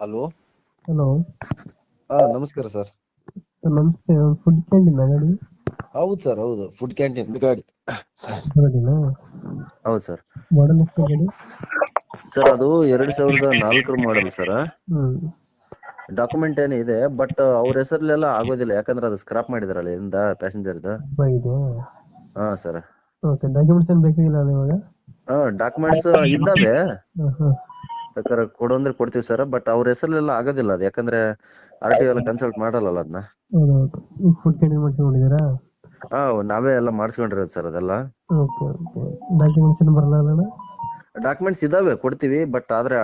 Hello hello ಹಾ ನಮಸ್ಕಾರ sir ನಮಸ್ತೆ. ಫುಡ್ ಕ್ಯಾಂಟೀನ್ ಗಾಡಿ? ಹೌದು ಸರ್ ಹೌದು. ಫುಡ್ ಕ್ಯಾಂಟೀನ್ ಗಾಡಿ. ಗಾಡಿನಾ? ಹೌದು ಸರ್ ಮಾಡಲ್ ಎಷ್ಟು ಗಾಡಿ? ಸರ್ ಅದು ಎರಡ್ ಸಾವಿರದ ನಾಲ್ಕರ ಮಾಡಲ್ ಸರ್ ಹ್ಮ್. ಡಾಕ್ಯುಮೆಂಟ್ ಏನು ಇದೆ ಬಟ್ ಅವ್ರ ಹೆಸರಲ್ಲೆಲ್ಲ ಆಗೋದಿಲ್ಲ. ಯಾಕಂದ್ರೆ ಅದು ಸ್ಕ್ರಾಪ್ ಮಾಡಿದಾರಲ್ಲ ಇಂದ ಪ್ಯಾಸೆಂಜರ್ದು ಇದೆ ಹಾ ಸರ್ ಓಕೆ ಡಾಕ್ಯುಮೆಂಟ್ಸ್ ಏನು ಬೇಕಾಗಿಲ್ಲ ಅಲ್ಲ ಇವಾಗ? ಹಾ ಡಾಕ್ಯುಮೆಂಟ್ಸ್ ಇದ್ದಾವೆ. ಹಾಂ ಹಾಂ ಬೇಕಾದ್ರೆ ಕೊಡು ಅಂದ್ರೆ ಕೊಡ್ತೀವಿ ಸರ್ ಬಟ್ ಅವ್ರ ಹೆಸರಲ್ಲೆಲ್ಲ ಆಗೋದಿಲ್ಲ ಅದು. ಯಾಕಂದ್ರೆ ಆರ್ ಟಿ ಎಲ್ಲ ಕನ್ಸಲ್ಟ್ ಮಾಡಲ್ಲ ಅದನ್ನ ಹೌದೌದು. ಈಗ ಫುಡ್ ಹಾ ನಾವೇ ಎಲ್ಲ ಮಾಡಿಸ್ಕೊಂಡಿರೋದು ಸರ್ ಅದೆಲ್ಲ. Okay okay. ಡಾಕ್ಯುಮೆಂಟ್ಸ್ ಏನು ಬರಲ್ಲ ಡಾಕ್ಯುಮೆಂಟ್ಸ್ ಇದಾವೆ ಕೊಡ್ತೀವಿ ಬಟ್ ಆದ್ರೆ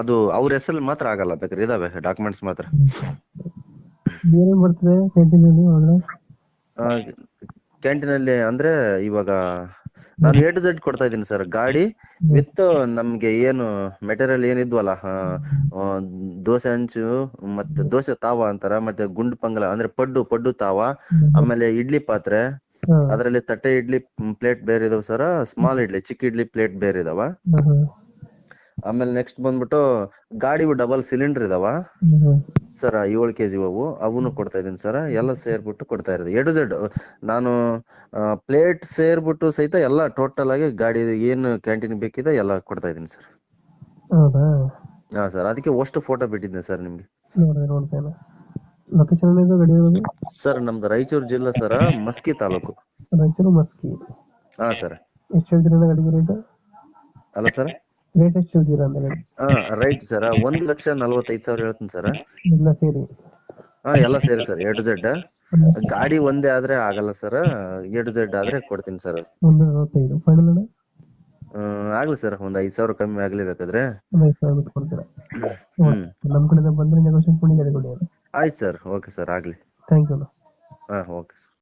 ಅದು ಅವ್ರ ಹೆಸರಲ್ಲಿ ಮಾತ್ರ ಆಗಲ್ಲ ಬೇಕಾದ್ರೆ. ಇದಾವೆ ಡಾಕ್ಯುಮೆಂಟ್ಸ್ ಮಾತ್ರ. ಏನೇನು ಬರ್ತದೆ ಕ್ಯಾಂಟೀನಲ್ಲಿ ಒಳಗಡೆ? ಕ್ಯಾಂಟೀನ್ ಅಲ್ಲಿ ಅಂದ್ರೆ ಇವಾಗ ನಾನು ಎ ಟು ಝೆಡ್ ಕೊಡ್ತಾ ಇದ್ದೀನಿ ಸರ್ ಗಾಡಿ ವಿತ್ ನಮ್ಗೆ ಏನು ಮೆಟೀರಿಯಲ್ ಏನಿದ್ವಲ್ಲ ದೋಸೆ ಹಂಚು ಮತ್ತೆ ದೋಸೆ ತಾವ ಅಂತಾರ ಮತ್ತೆ ಗುಂಡು ಪಂಗಲ ಅಂದ್ರೆ ಪಡ್ಡು ಪಡ್ಡು ತಾವ ಆಮೇಲೆ ಇಡ್ಲಿ ಪಾತ್ರೆ ಅದರಲ್ಲಿ ತಟ್ಟೆ ಇಡ್ಲಿ ಪ್ಲೇಟ್ ಬೇರೆ ಇದಾವ ಸರ್ ಸ್ಮಾಲ್ ಇಡ್ಲಿ ಚಿಕ್ಕ ಇಡ್ಲಿ ಪ್ಲೇಟ್ ಬೇರೆ ಇದಾವ. ಆಮೇಲೆ ನೆಕ್ಸ್ಟ್ ಬಂದ್ಬಿಟ್ಟು ಗಾಡಿ ಡಬಲ್ ಸಿಲಿಂಡರ್ ಇದಾವ. ಸರ್ ಏಳು ಕೆಜಿ ಅವು ಅವನು ಕೊಡ್ತಾ ಇದೀನಿ ಸರ್. ಎಲ್ಲ ಸೇರ್ಬಿಟ್ಟು ಕೊಡ್ತಾ ಇರೋದು. ಎಡು ಝೆಡ್ ನಾನು ಪ್ಲೇಟ್ ಸೇರ್ಬಿಟ್ಟು ಸಹಿತ ಎಲ್ಲ ಟೋಟಲ್ ಆಗಿ ಗಾಡಿ ಏನು ಕ್ಯಾಂಟೀನ್ ಬೇಕಿದೆ ಎಲ್ಲ ಕೊಡ್ತಾ ಇದೀನಿ ಸರ್. ಹೌದಾ? ಹಾ ಸರ್. ಅದಕ್ಕೆ ಅಷ್ಟು ಫೋಟೋ ಬಿಟ್ಟಿದ್ದೆ ಸರ್ ನಿಮ್ಗೆ. ಲೊಕೇಶನ್ ಏನಿದೆ ಗಾಡಿ ಇರೋದು? ಸರ್ ನಮ್ದು ರಾಯಚೂರು ಜಿಲ್ಲಾ ಸರ್ ಮಸ್ಕಿ ತಾಲೂಕು. ರಾಯಚೂರು ಮಸ್ಕಿ. ಹಾ ಸರ್. ಎಷ್ಟು ಹೇಳ್ತೀರಾ ಗಾಡಿಗೆ ರೇಟ್ ಅಲ್ಲ ಸರ್? ಎಷ್ಟು ಹೇಳ್ತೀರಾ ಗಾಡಿ ಹಾ ರೈಟ್ ಸರ್ ಒಂದ್ ಲಕ್ಷ ನಲ್ವತ್ತೈದು ಸಾವಿರ ಹೇಳ್ತೀನಿ ಸರ್ ಎಲ್ಲ ಸೇರಿ. ಹಾ ಎಲ್ಲ ಸೇರಿ ಸರ್ ಎ ಟು ಝೆಡ್ ಗಾಡಿ ಒಂದೇ ಆದ್ರೆ ಆಗಲ್ಲ ಸರ್ ಎ ಟು ಝೆಡ್ ಆದ್ರೆ ಕೊಡ್ತೀನಿ ಸರ್ ಒಂದು ನಲವತ್ತೈದು. ಫೈನಲ್ ಆಗ್ಲಿ ಸರ್ ಒಂದ್ ಐದ್ ಸಾವಿರ ಕಮ್ಮಿ ಆಗ್ಲಿ ಬೇಕಾದ್ರೆ. ಒಂದು ಐದು ಸಾವಿರ ಬಿಟ್ಟು ಕೊಡ್ತೀರಾ? ಹ್ಮ್. ನಮ್ಮ ಕಡೆಯಿಂದ ಬಂದರೆ ನೆಗೋಷಿಯೇಟ್ ಮಾಡಿ ಗಾಡಿ ಕೊಡಿ ಆಯ್ತು ಸರ್ ಓಕೆ ಸರ್ ಆಗ್ಲಿ. ಥ್ಯಾಂಕ್ ಯು ಹಾ ಓಕೆ ಸರ್